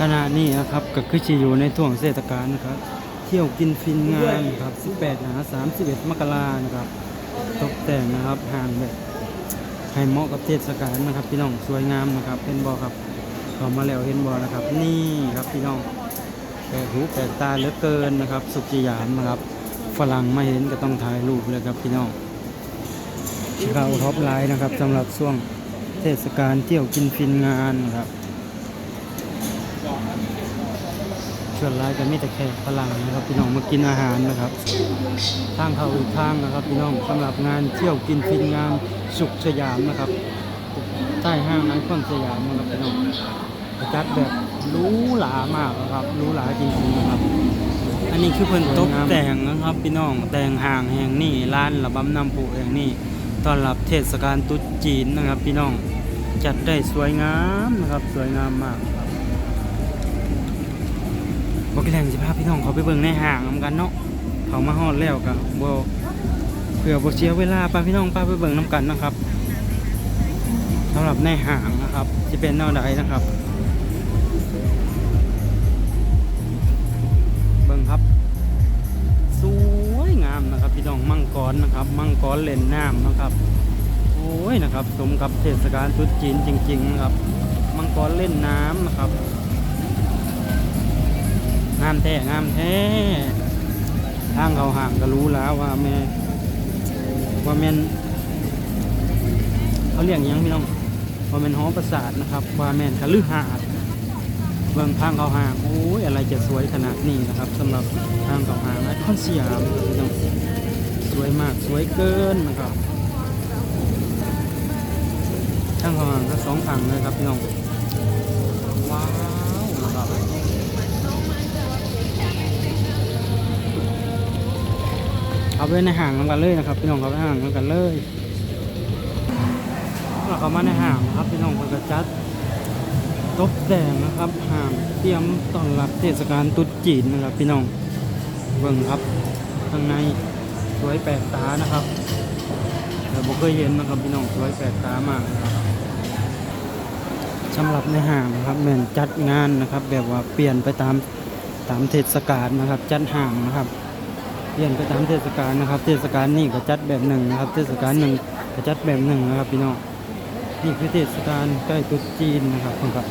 ขณะนี้นะครับก็คือจะอยู่ในช่วงเทศกาลนะครับ เที่ยวกินฟินงานครับ 18หา31 มกรานะครับ ตกแต่งนะครับห่างแบบให้เหมาะกับเทศกาลนะครับ พี่น้องสวยงามนะครับเป็นบอครับเขามาแล้วเห็นบอนะครับ นี่ครับพี่น้องแปลกหูแปลกตาเหลือเกินนะครับ สุขสยามนะครับฝรั่งไมาเห็นก็ต้องถ่ายรูปเลยครับพี่น้องเราท็อปไลน์นะครับสำหรับช่วงเทศกาลเที่ยวกินฟินงานนะครับ ส่วนไลน์ก็มีแต่แขกฝรั่งนะครับ พี่น้องมากินอาหารนะครับทางเขาอีกทางนะครับ พี่น้องสำหรับงานเที่ยวกินฟินงานสุขสยามนะครับ ใต้ห้างไอคอนสยามนะครับพี่น้องจัดแบบรู้หรามากนะครับรู้หราจริงๆนะครับ อันนี้คือเพิ่นตกแต่งนะครับ พี่น้องแต่งห้างแห่งนี้ร้านระบำน้ำผุแห่งนี้ต้อนรับเทศกาลตรุษจีนนะครับ พี่น้องจัดได้สวยงามนะครับ สวยงามมาก อกแรงสิพาพี่น้องเขาไปเบิ่งในห้างนำกันเนาะเขามาฮอดแล้วกับบเผื่อบ่เสียเวลาป้าพี่น้องป้าไปเบิ่งน้ำกันนะครับสำหรับในห่างนะครับจะเป็นแนวใดนะครับ เบิ่งครับ สวยงามนะครับ พี่น้องมังกรนะครับ มังกรเล่นน้ำนะครับ โอ้ยนะครับ สมกับเทศกาลตรุษจีนจริง ๆ นะครับ มังกรเล่นน้ำนะครับามแท้งามแท้ทางเขาห่างก็รู้แล้วว่าแม่ว่าแม่นเขาเรียกยังพี่น้องว่าแม่นหอประสาทนะครับ ว่าแม่นคฤหาสน์เบื้องทางเขาห่างโอ้ยอะไรจะสวยขนาดนี้นะครับสำหรับทางเขาห่างไอคอนสยามพี่น้องสวยมากสวยเกินนะครับทางเขาห่างก็สองฝั่งเลยครับพี่น้องว้าวนะครับ เอาไปในห่างกันเลยนะครับ พี่น้องเขาไปห่างกันเลยเราเข้ามาในห่างนะครับพี่น้องเพิ่นก็จัดตกแต่งนะครับห่างเตรียมต้อนรับเทศกาลตรุษจีนนะครับ พี่น้องเบิ่งครับข้างในสวยแปลกตานะครับแต่บ่เคยเห็นนะครับพี่น้องสวยแปลกตามากนะครับสำหรับในห่างนะครับแม่นจัดงานนะครับ แบบว่าเปลี่ยนไปตามตามเทศกาลนะครับ จัดห่างนะครับ เปลี่ยนไปตามเทศกาลนะครับ เทศกาลนี่ก็จัดแบบหนึ่งนะครับ เทศกาลหนึ่งก็จัดแบบหนึ่งนะครับพี่น้องนี่คือเทศกาลใกล้ตรุษจีนนะครับผมครับ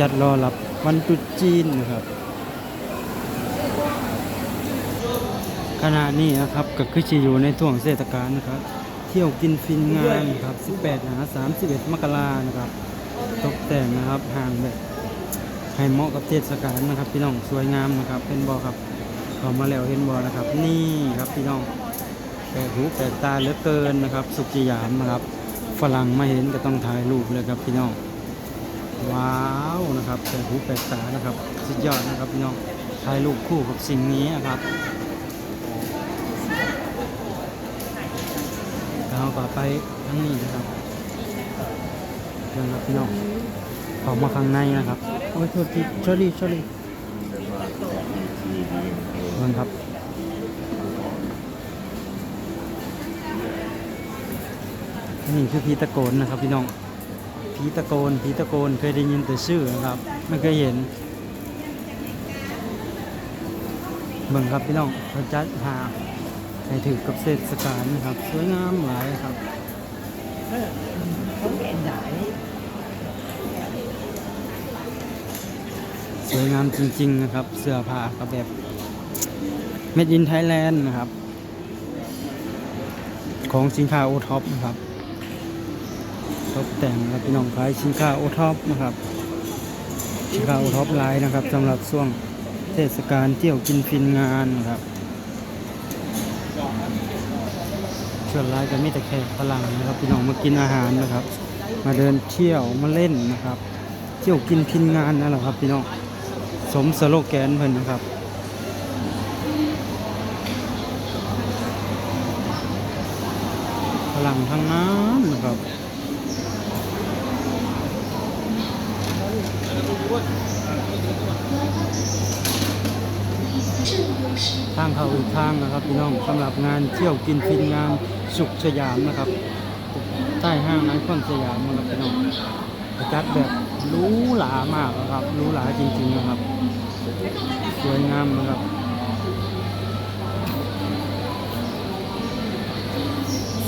จัดรอรับวันตรุษจีนนะครับ ขณะนี้นะครับก็คือจะอยู่ในช่วงเทศกาลนะครับ เที่ยวกินฟินงานครับ 18หา31 มกรานะครับ ตกแต่งนะครับห่างแบบให้เหมาะกับเทศกาลนะครับ พี่น้องสวยงามนะครับ เป็นบอครับ เขามาแล้วเห็นบอนะครับ นี่ครับพี่น้องแปลกหูแปลกตาเหลือเกินนะครับ สุขสยามนะครับ ฝรั่งมาเห็นก็ต้องถ่ายรูปเลยครับพี่น้อง ว้าวนะครับแปลกหูแปลกตานะครับ สุดยอดนะครับพี่น้อง ถ่ายรูปคู่กับสิ่งนี้นะครับแล้วเราก็ไปทั้งนี้นะครับเดินครับพี่น้องเข้ามาข้างในนะครับ โอ้ยโทษทีชอรี่ชอรี่ เบิ่งครับ นี่คือผีตะโกนนะครับพี่น้องผีตะโกนผีตะโกนเคยได้ยินแต่ชื่อนะครับ ไม่เคยเห็นเบิ่งครับพี่น้องเขาจัดหาให้ถือกับเศษสกาลนะครับ สวยงามหลายครับสวยงามจริง ๆ นะครับ เสื้อผ้าก็แบบ เม็ดอินไทยแลนด์นะครับ ของสินค้าโอท็อปนะครับตกแต่งครับพี่น้องขายสินค้าโอท็อปนะครับ สินค้าโอท็อปไลน์นะครับสำหรับช่วงเทศกาลเที่ยวกินฟินงานนะครับส่วนไลน์ก็มีแต่แขกฝรั่งนะครับพี่น้องมากินอาหารนะครับ มาเดินเที่ยวมาเล่นนะครับ เที่ยวกินฟินงานนั่นแหละครับพี่น้องสมสโลแกนเพิ่นนะครับ ลังทั้งนั้นนะครับทางเขาอีกทางนะครับพี่น้องสำหรับงานเที่ยวกินฟินงานสุขสยามนะครับ ใต้ห้างไอคอนสยามนะครับพี่น้องจัดแบบรู้หรามากนะครับรู้หราจริงๆนะครับ สวยงามนะครับ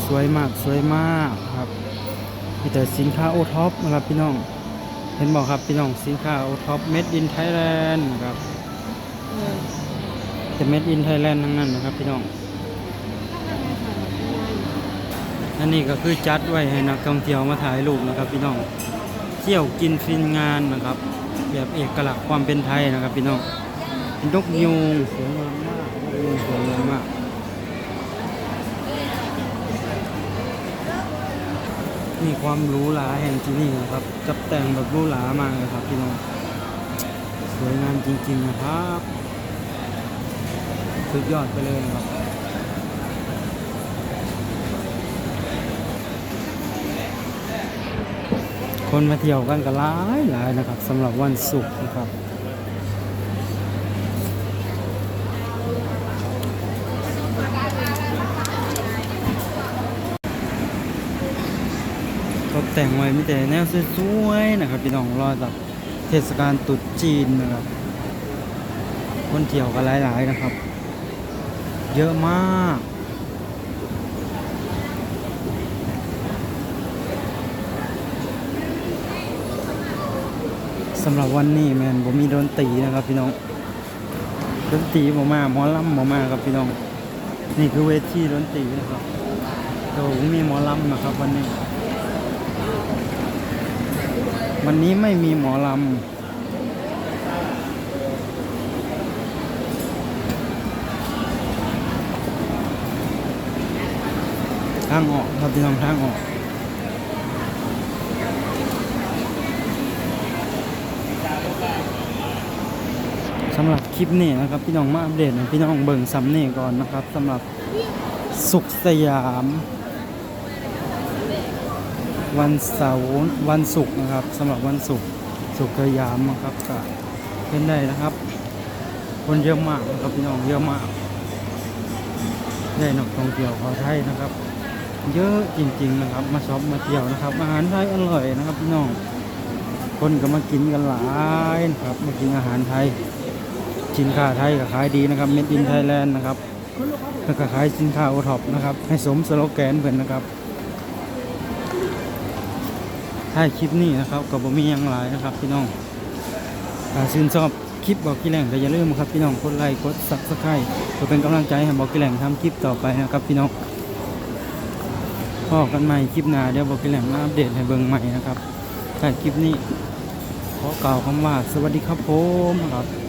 สวยมากสวยมากครับมีแต่สินค้าโอท็อปนะครับพี่น้อง เห็นบอกครับพี่น้องสินค้าโอท็อปเม็ดอินไทยแลนด์ครับแต่เม็ดอินไทยแลนด์ทั้งนั้นนะครับพี่น้อง อันนี้ก็คือจัดไว้ให้นักท่องเที่ยวมาถ่ายรูปนะครับพี่น้อง เที่ยวกินฟินงานนะครับ แบบเอกลักษณ์ความเป็นไทยนะครับพี่น้องนกยูงสวยงามมากนกยูงสวยงามมาก มีความหรูหราแห่งที่นี่นะครับจับแต่งแบบหรูหรามากเลยครับพี่น้องสวยงามจริงๆนะครับสุดยอดไปเลยนะครับคนมาเที่ยวกันก็หลายหลายนะครับสำหรับวันศุกร์นะครับ กแต่งไว้มีแต่แนวสวยๆนะครับพี่น้องรอจากเทศกาลตรุษจีนนะครับคนเที่ยวกันหลายๆนะครับ เยอะมากสำหรับวันนี้แมนผมมีดนตรีนะครับพี่น้องดนตรีผมมาหมอลำผมมาครับพี่น้อง นี่คือเวทีดนตรีนะครับแต่ผมมีหมอลำนะครับวันนี้ วันนี้ไม่มีหมอลำทางออกครับพี่น้องทางออกสำหรับคลิปนี้นะครับพี่น้องมาอัปเดตพี่น้องเบิ่งซ้ำนี่ก่อนนะครับสำหรับสุขสยาม วันเสาร์วันศุกร์นะครับสำหรับวันศุกร์สุขสยามนะครับก็เป็นได้นะครับ คนเยอะมากนะครับพี่น้องเยอะมาก ได้นักท่องเที่ยวชาวไทยนะครับ เยอะจริง ๆนะครับ มาช็อปมาเที่ยวนะครับ อาหารไทยอร่อยนะครับพี่น้องคนก็มากินกันหลายนะครับมากินอาหารไทยสินค้าไทยก็ขายดีนะครับ Made in Thailand นะครับแล้วก็ขายสินค้าโอท็อปนะครับให้สมสโลแกนเพิ่นนะครับ ท้ายคลิปนี้นะครับกับ่มียังหลายนะครับพี่น้องถ้าชื่นชอบคลิปบอกกี่แหล่งก็อย่าลืมครับพี่น้องกดไลค์กดซับสไครต์เพื่อเป็นกำลังใจให้บอกกี่แหล่งทำคลิปต่อไปนะครับพี่น้องพอกันใหม่คลิปหน้าเดี๋ยวบอกกี่แหล่งมาอัปเดตให้เบิ่งใหม่นะครับท้าคลิปนี้ขอกล่าวคำว่าสวัสดีครับผมครับ